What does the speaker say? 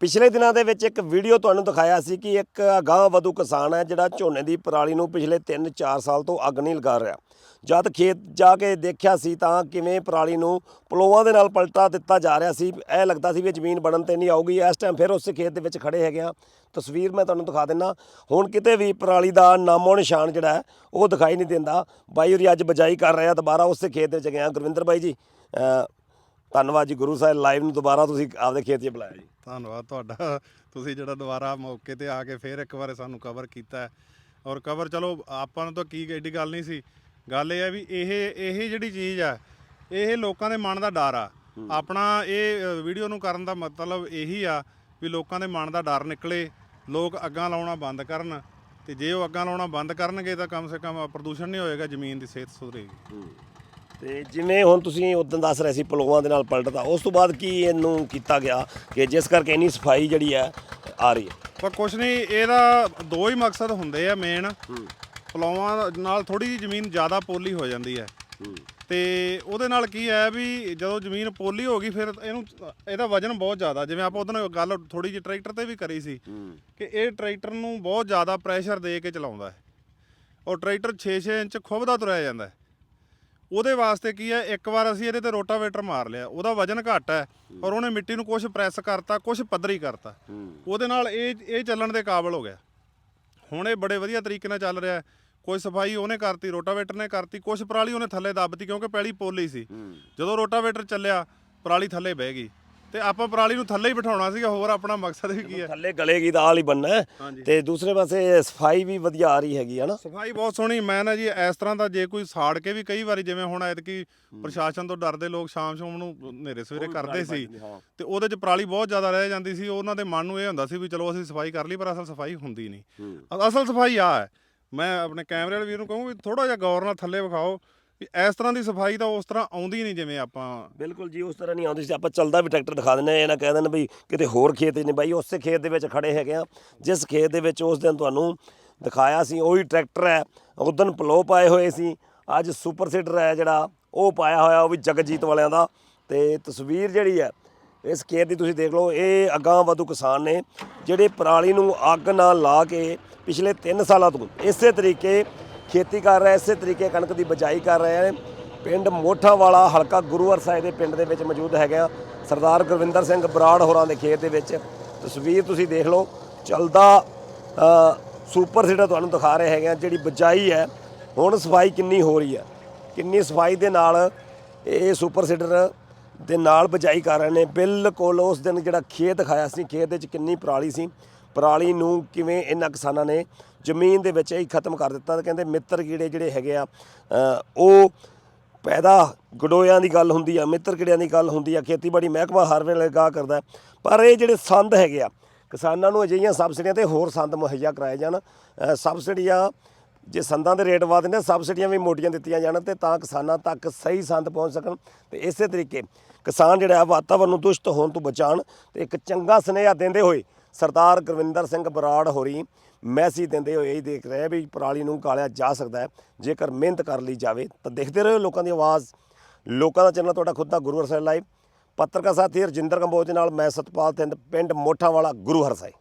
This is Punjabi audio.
ਪਿਛਲੇ ਦਿਨਾਂ ਦੇ ਵਿੱਚ ਇੱਕ ਵੀਡੀਓ ਤੁਹਾਨੂੰ ਦਿਖਾਇਆ ਸੀ ਕਿ ਇੱਕ ਅਗਾਂਹ ਵਧੂ ਕਿਸਾਨ ਹੈ ਜਿਹੜਾ ਝੋਨੇ ਦੀ ਪਰਾਲੀ ਨੂੰ ਪਿਛਲੇ 3-4 ਸਾਲ ਤੋਂ ਅੱਗ ਨਹੀਂ ਲਗਾ ਰਿਹਾ। ਜਦ ਖੇਤ ਜਾ ਕੇ ਦੇਖਿਆ ਸੀ ਤਾਂ ਕਿਵੇਂ ਪਰਾਲੀ ਨੂੰ ਪਲੋਆਂ ਦੇ ਨਾਲ ਪਲਟਾ ਦਿੱਤਾ ਜਾ ਰਿਹਾ ਸੀ, ਇਹ ਲੱਗਦਾ ਸੀ ਵੀ ਜ਼ਮੀਨ ਬਣਨ ਤੇ ਨਹੀਂ ਆਊਗੀ। ਇਸ ਟਾਈਮ ਫਿਰ ਉਸ ਖੇਤ ਦੇ ਵਿੱਚ ਖੜੇ ਹੈਗੇ ਆ ਤਸਵੀਰ ਮੈਂ ਤੁਹਾਨੂੰ ਦਿਖਾ ਦਿੰਨਾ ਹੁਣ ਕਿਤੇ ਵੀ ਪਰਾਲੀ ਦਾ ਨਾਮੋ ਨਿਸ਼ਾਨ ਜਿਹੜਾ ਹੈ, ਉਹ ਦਿਖਾਈ ਨਹੀਂ ਦਿੰਦਾ। ਬਾਈ ਹੋਰੀ ਅੱਜ ਬਜਾਈ ਕਰ ਰਿਹਾ ਦੁਬਾਰਾ ਉਸੇ ਖੇਤ ਦੇ ਵਿੱਚ ਗਏ ਆ ਗੁਰਵਿੰਦਰ ਬਾਈ ਜੀ ਧੰਨਵਾਦ ਜੀ ਗੁਰੂ ਸਾਹਿਬ ਲਾਈਵ ਨੂੰ ਦੁਬਾਰਾ ਤੁਸੀਂ ਆਪਦੇ ਖੇਤ 'ਚ ਬੁਲਾਇਆ ਜੀ। ਧੰਨਵਾਦ ਤੁਹਾਡਾ। ਤੁਸੀਂ ਜਿਹੜਾ ਦੁਬਾਰਾ ਮੌਕੇ ਤੇ ਆ ਕੇ ਫੇਰ ਇੱਕ ਵਾਰ ਸਾਨੂੰ ਕਵਰ ਕੀਤਾ ਹੈ। ਔਰ ਕਵਰ ਚਲੋ ਆਪਾਂ ਨੂੰ ਤਾਂ ਕੀ ਐਡੀ ਗੱਲ ਨਹੀਂ ਸੀ। ਗੱਲ ਇਹ ਹੈ ਵੀ ਇਹ ਇਹ ਜਿਹੜੀ ਚੀਜ਼ ਆ ਇਹ ਲੋਕਾਂ ਦੇ ਮਨ ਦਾ ਡਰ ਆ। ਆਪਣਾ ਇਹ ਵੀਡੀਓ ਨੂੰ ਕਰਨ ਦਾ ਮਤਲਬ ਇਹੀ ਆ ਵੀ ਲੋਕਾਂ ਦੇ ਮਨ ਦਾ ਡਰ ਨਿਕਲੇ ਲੋਕ ਅੱਗਾਂ ਲਾਉਣਾ ਬੰਦ ਕਰਨ। ਤੇ ਜੇ ਉਹ ਅੱਗਾਂ ਲਾਉਣਾ ਬੰਦ ਕਰਨਗੇ ਤਾਂ ਕਮ ਸੇ ਕਮ ਪ੍ਰਦੂਸ਼ਣ ਨਹੀਂ ਹੋਏਗਾ ਜ਼ਮੀਨ ਦੀ ਸਿਹਤ ਸੁਧਰੇਗੀ। ਤੇ ਜਿਵੇਂ ਹੁਣ ਤੁਸੀਂ ਉਦੋਂ ਦੱਸ ਰਹੇ ਸੀ ਪਲੋਆਂ ਦੇ ਨਾਲ ਪਲਟਦਾ ਉਸ ਤੋਂ ਬਾਅਦ ਕੀ ਇਹਨੂੰ ਕੀਤਾ ਗਿਆ ਕਿ ਜਿਸ ਕਰਕੇ ਇੰਨੀ ਸਫ਼ਾਈ ਜਿਹੜੀ ਹੈ ਆ ਰਹੀ ਹੈ? ਪਰ ਕੁਛ ਨਹੀਂ ਇਹਦਾ ਦੋ ਹੀ ਮਕਸਦ ਹੁੰਦੇ ਆ ਮੇਨ ਪਲਾਵਾਂ ਨਾਲ ਥੋੜੀ ਜਿਹੀ ਜ਼ਮੀਨ ਜ਼ਿਆਦਾ ਪੋਲੀ ਹੋ ਜਾਂਦੀ ਹੈ। ਤੇ ਉਹਦੇ ਨਾਲ ਕੀ ਹੈ ਵੀ ਜਦੋਂ ਜ਼ਮੀਨ ਪੋਲੀ ਹੋ ਗਈ ਫਿਰ ਇਹਨੂੰ ਇਹਦਾ ਵਜਨ ਬਹੁਤ ਜ਼ਿਆਦਾ। ਜਿਵੇਂ ਆਪਾਂ ਉਹਦੋਂ ਗੱਲ ਥੋੜੀ ਜਿਹੀ ਟਰੈਕਟਰ ਤੇ ਵੀ ਕਰੀ ਸੀ ਕਿ ਇਹ ਟਰੈਕਟਰ ਨੂੰ ਬਹੁਤ ਜ਼ਿਆਦਾ ਪ੍ਰੈਸ਼ਰ ਦੇ ਕੇ ਚਲਾਉਂਦਾ ਹੈ। ਔਰ ਟਰੈਕਟਰ 6-6 ਇੰਚ ਖੁੱਬਦਾ ਤੁਰਿਆ ਜਾਂਦਾ ਹੈ। ਉਹਦੇ ਵਾਸਤੇ ਕੀ ਹੈ ਇੱਕ ਵਾਰ ਅਸੀਂ ਇਹਦੇ ਤੇ ਰੋਟਾਵੇਟਰ ਮਾਰ ਲਿਆ ਉਹਦਾ ਵਜਨ ਘੱਟ ਹੈ ਔਰ ਉਹਨੇ ਮਿੱਟੀ ਨੂੰ ਕੁਝ ਪ੍ਰੈਸ ਕਰਤਾ ਕੁਝ ਪੱਧਰੀ ਕਰਤਾ। ਉਹਦੇ ਨਾਲ ਇਹ ਇਹ ਚੱਲਣ ਦੇ ਕਾਬਿਲ ਹੋ ਗਿਆ। ਹੁਣ ਇਹ ਬੜੇ ਵਧੀਆ ਤਰੀਕੇ ਨਾਲ ਚੱਲ ਰਿਹਾ ਹੈ। ਕੋਈ ਸਫ਼ਾਈ ਉਹਨੇ ਕਰਤੀ ਰੋਟਾਵੇਟਰ ਨੇ ਕਰਤੀ ਕੁਝ ਪਰਾਲੀ ਉਹਨੇ ਥੱਲੇ ਦੱਬਤੀ ਕਿਉਂਕਿ ਪਹਿਲੀ ਪੋਲੀ ਸੀ। ਜਦੋਂ ਰੋਟਾਵੇਟਰ ਚੱਲਿਆ ਪਰਾਲੀ ਥੱਲੇ ਬਹਿ ਗਈ। ਤੇ ਆਪਾਂ ਪਰਾਲੀ ਨੂੰ ਥੱਲੇ ਹੀ ਬਿਠਾਉਣਾ ਸੀਗਾ ਹੋਰ ਆਪਣਾ ਮਕਸਦ ਵੀ ਕੀ ਹੈ? ਥੱਲੇ ਗਲੇਗੀ ਦਾ ਹਾਲ ਹੀ। ਬੰਨਾ। ਤੇ ਦੂਸਰੇ ਪਾਸੇ ਸਫ਼ਾਈ ਵੀ ਵਧੀਆ ਆ ਰਹੀ ਹੈਗੀ ਹੈ ਨਾ ਸਫ਼ਾਈ ਬਹੁਤ ਸੋਹਣੀ ਮੈਂ ਨਾ ਜੀ ਇਸ ਤਰ੍ਹਾਂ ਦਾ ਜੇ ਕੋਈ ਸਾੜ ਕੇ ਵੀ ਕਈ ਵਾਰੀ ਜਿਵੇਂ ਹੁਣ ਐਤਕੀ ਪ੍ਰਸ਼ਾਸਨ ਤੋਂ ਡਰਦੇ ਲੋਕ ਸ਼ਾਮ ਸ਼ਾਮ ਨੂੰ ਹਨੇਰੇ ਸਵੇਰੇ ਕਰਦੇ ਸੀ। ਤੇ ਉਹਦੇ ਚ ਪਰਾਲੀ ਬਹੁਤ ਜ਼ਿਆਦਾ ਰਹਿ ਜਾਂਦੀ ਸੀ ਉਹਨਾਂ ਦੇ ਮਨ ਨੂੰ ਇਹ ਹੁੰਦਾ ਸੀ ਵੀ ਚਲੋ ਅਸੀਂ ਸਫ਼ਾਈ ਕਰ ਲਈ ਪਰ ਅਸਲ ਸਫ਼ਾਈ ਹੁੰਦੀ ਨਹੀਂ। ਅਸਲ ਸਫ਼ਾਈ ਆ ਹੈ। ਮੈਂ ਆਪਣੇ ਕੈਮਰੇ ਵਾਲੇ ਵੀਰ ਨੂੰ ਕਹੂੰ ਵੀ ਥੋੜਾ ਜਿਹਾ ਗੌਰ ਨਾਲ ਥੱਲੇ ਵਿਖਾਓ। ਵੀ ਇਸ ਤਰ੍ਹਾਂ ਦੀ ਸਫ਼ਾਈ ਤਾਂ ਉਸ ਤਰ੍ਹਾਂ ਆਉਂਦੀ ਨਹੀਂ ਜਿਵੇਂ ਆਪਾਂ ਬਿਲਕੁਲ ਜੀ, ਉਸ ਤਰ੍ਹਾਂ ਨਹੀਂ ਆਉਂਦੀ ਸੀ। ਆਪਾਂ ਚੱਲਦਾ ਵੀ ਟਰੈਕਟਰ ਦਿਖਾ ਦਿੰਦੇ ਆ ਇਹ ਨਾ ਕਹਿ ਦੇਣ ਵੀ ਕਿਤੇ ਹੋਰ ਖੇਤ ਨੇ ਬਾਈ। ਉਸੇ ਖੇਤ ਦੇ ਵਿੱਚ ਖੜੇ ਹੈਗੇ ਆ ਜਿਸ ਖੇਤ ਦੇ ਵਿੱਚ ਉਸ ਦਿਨ ਤੁਹਾਨੂੰ ਦਿਖਾਇਆ ਸੀ, ਉਹੀ ਟਰੈਕਟਰ ਹੈ। ਉਦੋਂ ਪਲੋ ਪਾਏ ਹੋਏ ਸੀ। ਅੱਜ ਸੁਪਰ ਸੀਡਰ ਹੈ ਜਿਹੜਾ, ਉਹ ਪਾਇਆ ਹੋਇਆ, ਉਹ ਵੀ ਜਗਜੀਤ ਵਾਲਿਆਂ ਦਾ। ਤੇ ਤਸਵੀਰ ਜਿਹੜੀ ਹੈ, ਇਸ ਖੇਤ ਦੀ ਤੁਸੀਂ ਦੇਖ ਲਓ, ਇਹ ਅਗਾਂਹ ਵਧੂ ਕਿਸਾਨ ਨੇ, ਜਿਹੜੇ ਪਰਾਲੀ ਨੂੰ ਅੱਗ ਨਾਲ ਲਾ ਕੇ ਪਿਛਲੇ 3 ਸਾਲਾਂ ਤੋਂ ਇਸੇ ਤਰੀਕੇ ਖੇਤੀ ਕਰ ਰਹੇ, ਇਸੇ ਤਰੀਕੇ ਕਣਕ ਦੀ ਬਜਾਈ ਕਰ ਰਹੇ ਨੇ। ਪਿੰਡ ਮੋਠਾ ਵਾਲਾ ਹਲਕਾ ਗੁਰੂਵਰ ਸਾਹਿਬ ਦੇ ਪਿੰਡ ਦੇ ਵਿੱਚ ਮੌਜੂਦ ਹੈਗੇ ਆ ਸਰਦਾਰ ਗੁਰਵਿੰਦਰ ਸਿੰਘ ਬਰਾੜ ਹੋਰਾਂ ਦੇ ਖੇਤ ਦੇ ਵਿੱਚ। ਤਸਵੀਰ ਤੁਸੀਂ ਦੇਖ ਲਓ, ਚਲਦਾ ਸੁਪਰ ਸੀਡਰ ਤੁਹਾਨੂੰ ਦਿਖਾ ਰਹੇ ਹੈਗੇ ਆ, ਜਿਹੜੀ ਬਜਾਈ ਹੈ। ਹੁਣ ਸਫ਼ਾਈ ਕਿੰਨੀ ਹੋ ਰਹੀ ਹੈ? ਕਿੰਨੀ ਸਫ਼ਾਈ ਦੇ ਨਾਲ ਇਹ ਸੁਪਰ ਸੀਡਰ ਦੇ ਨਾਲ ਬਜਾਈ ਕਰ ਰਹੇ ਨੇ। ਬਿਲਕੁਲ ਉਸ ਦਿਨ ਜਿਹੜਾ ਖੇਤ ਖਾਇਆ ਸੀ, ਖੇਤ ਦੇ ਵਿੱਚ ਕਿੰਨੀ ਪਰਾਲੀ ਸੀ। ਪਰਾਲੀ ਨੂੰ ਕਿਵੇਂ ਇਹਨਾਂ ਕਿਸਾਨਾਂ ਨੇ ਜ਼ਮੀਨ ਦੇ ਵਿੱਚ ਹੀ ਖਤਮ ਕਰ ਦਿੱਤਾ ਤੇ ਕਹਿੰਦੇ ਮਿੱਤਰ ਕੀੜੇ ਜਿਹੜੇ ਹੈਗੇ ਆ ਉਹ ਪੈਦਾ ਗਡੋਇਆਂ ਦੀ ਗੱਲ ਹੁੰਦੀ ਆ, ਮਿੱਤਰ ਕੀੜਿਆਂ ਦੀ ਗੱਲ ਹੁੰਦੀ ਆ, ਖੇਤੀਬਾੜੀ ਮਹਿਕਮਾ ਹਰ ਵੇਲੇ ਗਾਹ ਕਰਦਾ ਪਰ ਇਹ ਜਿਹੜੇ ਸੰਦ ਹੈਗੇ ਆ, ਕਿਸਾਨਾਂ ਨੂੰ ਅਜਿਹੀਆਂ ਸਬਸਿਡੀਆਂ ਤੇ ਹੋਰ ਸੰਦ ਮੁਹੱਈਆ ਕਰਾਏ ਜਾਣ ਸਬਸਿਡੀਆਂ ਜੇ ਸੰਦਾਂ ਦੇ ਰੇਟ ਵਧਦੇ ਨੇ, ਸਬਸਿਡੀਆਂ ਵੀ ਮੋਟੀਆਂ ਦਿੱਤੀਆਂ ਜਾਣ ਤੇ ਤਾਂ ਕਿਸਾਨਾਂ ਤੱਕ ਸਹੀ ਸੰਦ ਪਹੁੰਚ ਸਕਣ ਤੇ ਇਸੇ ਤਰੀਕੇ ਕਿਸਾਨ ਜਿਹੜਾ ਹੈ ਵਾਤਾਵਰਨ ਨੂੰ ਦੁਸ਼ਟ ਹੋਣ ਤੋਂ ਬਚਾਉਣ ਤੇ ਇੱਕ ਚੰਗਾ ਸੁਨੇਹਾ ਦਿੰਦੇ ਹੋਏ ਸਰਦਾਰ ਗੁਰਵਿੰਦਰ ਸਿੰਘ ਬਰਾੜ ਹੋਰੀ ਮੈਸੇਜ ਦਿੰਦੇ ਹੋਏ ਇਹ ਦੇਖ ਰਹੇ ਵੀ ਪਰਾਲੀ ਨੂੰ ਗਾਲਿਆ ਜਾ ਸਕਦਾ ਹੈ। ਜੇਕਰ ਮਿਹਨਤ ਕਰ ਲਈ ਜਾਵੇ ਤਾਂ ਦੇਖਦੇ ਰਹੋ ਲੋਕਾਂ ਦੀ ਆਵਾਜ਼। ਲੋਕਾਂ ਦਾ ਚੈਨਲ ਤੁਹਾਡਾ ਖੁਦ ਦਾ ਗੁਰੂ ਹਰਸਾਏ ਲਾਈਵ। ਪੱਤਰਕਾਰ ਸਾਥੀ ਰਜਿੰਦਰ ਕੰਬੋਜ ਦੇ ਨਾਲ ਮੈਂ ਸਤਪਾਲ ਸਿੰਘ ਪਿੰਡ ਮੋਠਾ ਵਾਲਾ ਗੁਰੂ ਹਰਸਾਏ